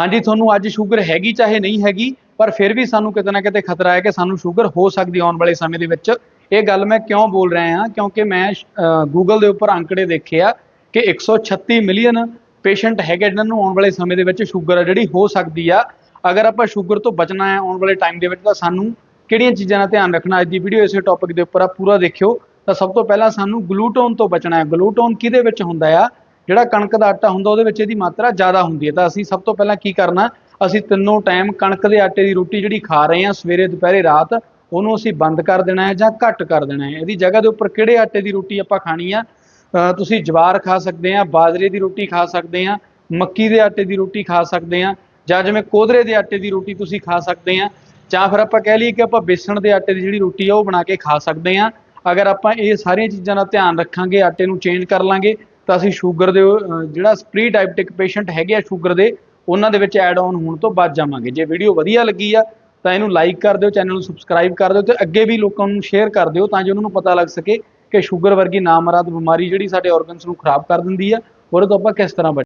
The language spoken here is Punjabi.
ਹਾਂਜੀ, ਤੁਹਾਨੂੰ ਅੱਜ ਸ਼ੂਗਰ ਹੈਗੀ ਚਾਹੇ ਨਹੀਂ ਹੈਗੀ, ਪਰ ਫਿਰ ਵੀ ਸਾਨੂੰ ਕਿਤੇ ਨਾ ਕਿਤੇ ਖਤਰਾ ਹੈ ਕਿ ਸਾਨੂੰ ਸ਼ੂਗਰ ਹੋ ਸਕਦੀ ਆਉਣ ਵਾਲੇ ਸਮੇਂ ਦੇ ਵਿੱਚ। ਇਹ ਗੱਲ ਮੈਂ ਕਿਉਂ ਬੋਲ ਰਿਹਾ ਹਾਂ? ਕਿਉਂਕਿ ਮੈਂ ਗੂਗਲ ਦੇ ਉੱਪਰ ਅੰਕੜੇ ਦੇਖੇ ਆ ਕਿ 136 ਮਿਲੀਅਨ ਪੇਸ਼ੈਂਟ ਹੈਗੇ ਜਿਨ੍ਹਾਂ ਨੂੰ ਆਉਣ ਵਾਲੇ ਸਮੇਂ ਦੇ ਵਿੱਚ ਸ਼ੂਗਰ ਆ, ਜਿਹੜੀ ਹੋ ਸਕਦੀ ਆ। ਅਗਰ ਆਪਾਂ ਸ਼ੂਗਰ ਤੋਂ ਬਚਣਾ ਹੈ ਆਉਣ ਵਾਲੇ ਟਾਈਮ ਦੇ ਵਿੱਚ, ਤਾਂ ਸਾਨੂੰ ਕਿਹੜੀਆਂ ਚੀਜ਼ਾਂ ਦਾ ਧਿਆਨ ਰੱਖਣਾ, ਅੱਜ ਦੀ ਵੀਡੀਓ ਇਸੇ ਟੌਪਿਕ ਦੇ ਉੱਪਰ ਆ, ਪੂਰਾ ਦੇਖਿਓ। ਤਾਂ ਸਭ ਤੋਂ ਪਹਿਲਾਂ ਸਾਨੂੰ ਗਲੂਟੋਨ ਤੋਂ ਬਚਣਾ ਹੈ। ਗਲੂਟੋਨ ਕਿਹਦੇ ਵਿੱਚ ਹੁੰਦਾ ਆ? ਜਿਹੜਾ ਕਣਕ ਦਾ ਆਟਾ ਹੁੰਦਾ ਉਹਦੇ ਵਿੱਚ ਇਹਦੀ ਮਾਤਰਾ ਜ਼ਿਆਦਾ ਹੁੰਦੀ ਹੈ। ਤਾਂ ਅਸੀਂ ਸਭ ਤੋਂ ਪਹਿਲਾਂ ਕੀ ਕਰਨਾ, ਅਸੀਂ ਤਿੰਨੋਂ ਟਾਈਮ ਕਣਕ ਦੇ ਆਟੇ ਦੀ ਰੋਟੀ ਜਿਹੜੀ ਖਾ ਰਹੇ ਹਾਂ ਸਵੇਰੇ, ਦੁਪਹਿਰੇ, ਰਾਤ, ਉਹਨੂੰ ਅਸੀਂ ਬੰਦ ਕਰ ਦੇਣਾ ਹੈ ਜਾਂ ਘੱਟ ਕਰ ਦੇਣਾ ਹੈ। ਇਹਦੀ ਜਗ੍ਹਾ ਦੇ ਉੱਪਰ ਕਿਹੜੇ ਆਟੇ ਦੀ ਰੋਟੀ ਆਪਾਂ ਖਾਣੀ ਆ? ਤੁਸੀਂ ਜਵਾਰ ਖਾ ਸਕਦੇ ਆ ਬਾਜਰੇ ਦੀ ਰੋਟੀ ਖਾ ਸਕਦੇ ਆ ਮੱਕੀ ਦੇ ਆਟੇ ਦੀ ਰੋਟੀ ਖਾ ਸਕਦੇ ਆ ਜਾਂ ਜਿਵੇਂ ਕੋਧਰੇ ਦੇ ਆਟੇ ਦੀ ਰੋਟੀ ਤੁਸੀਂ ਖਾ ਸਕਦੇ ਆ ਜਾਂ ਫਿਰ ਆਪਾਂ ਕਹਿ ਲਈਏ ਕਿ ਆਪਾਂ ਬੇਸਣ ਦੇ ਆਟੇ ਦੀ ਜਿਹੜੀ ਰੋਟੀ ਆ ਉਹ ਬਣਾ ਕੇ ਖਾ ਸਕਦੇ ਆ ਅਗਰ ਆਪਾਂ ਇਹ ਸਾਰੀਆਂ ਚੀਜ਼ਾਂ ਦਾ ਧਿਆਨ ਰੱਖਾਂਗੇ, ਆਟੇ ਨੂੰ ਚੇਂਜ ਕਰ ਲਾਂਗੇ ਤਾਂ ਅਸੀਂ ਸ਼ੂਗਰ ਦੇ ਜਿਹੜਾ ਪ੍ਰੀ ਡਾਇਬਟਿਕ ਪੇਸ਼ੈਂਟ ਹੈਗੇ ਆ ਸ਼ੂਗਰ ਦੇ, ਉਹਨਾਂ ਦੇ ਵਿੱਚ ਐਡ ਆਨ ਹੋਣ ਤੋਂ ਬਚ ਜਾਵਾਂਗੇ। ਜੇ ਵੀਡੀਓ ਵਧੀਆ ਲੱਗੀ ਆ, ਤਾਂ ਇਹਨੂੰ ਲਾਈਕ ਕਰ ਦਿਓ ਚੈਨਲ ਨੂੰ ਸਬਸਕ੍ਰਾਈਬ ਕਰ ਦਿਓ ਤੇ ਅੱਗੇ ਵੀ ਲੋਕਾਂ ਨੂੰ ਸ਼ੇਅਰ ਕਰ ਦਿਓ ਤਾਂ ਜੋ ਉਹਨਾਂ ਨੂੰ ਪਤਾ ਲੱਗ ਸਕੇ ਕਿ ਸ਼ੂਗਰ ਵਰਗੀ ਨਾਮਰਾਦ ਬਿਮਾਰੀ ਜਿਹੜੀ ਸਾਡੇ ਆਰਗਨਸ ਨੂੰ ਖਰਾਬ ਕਰ ਦਿੰਦੀ ਆ, ਉਹਦੇ ਤੋਂ ਆਪਾਂ ਕਿਸ ਤਰ੍ਹਾਂ ਬਚ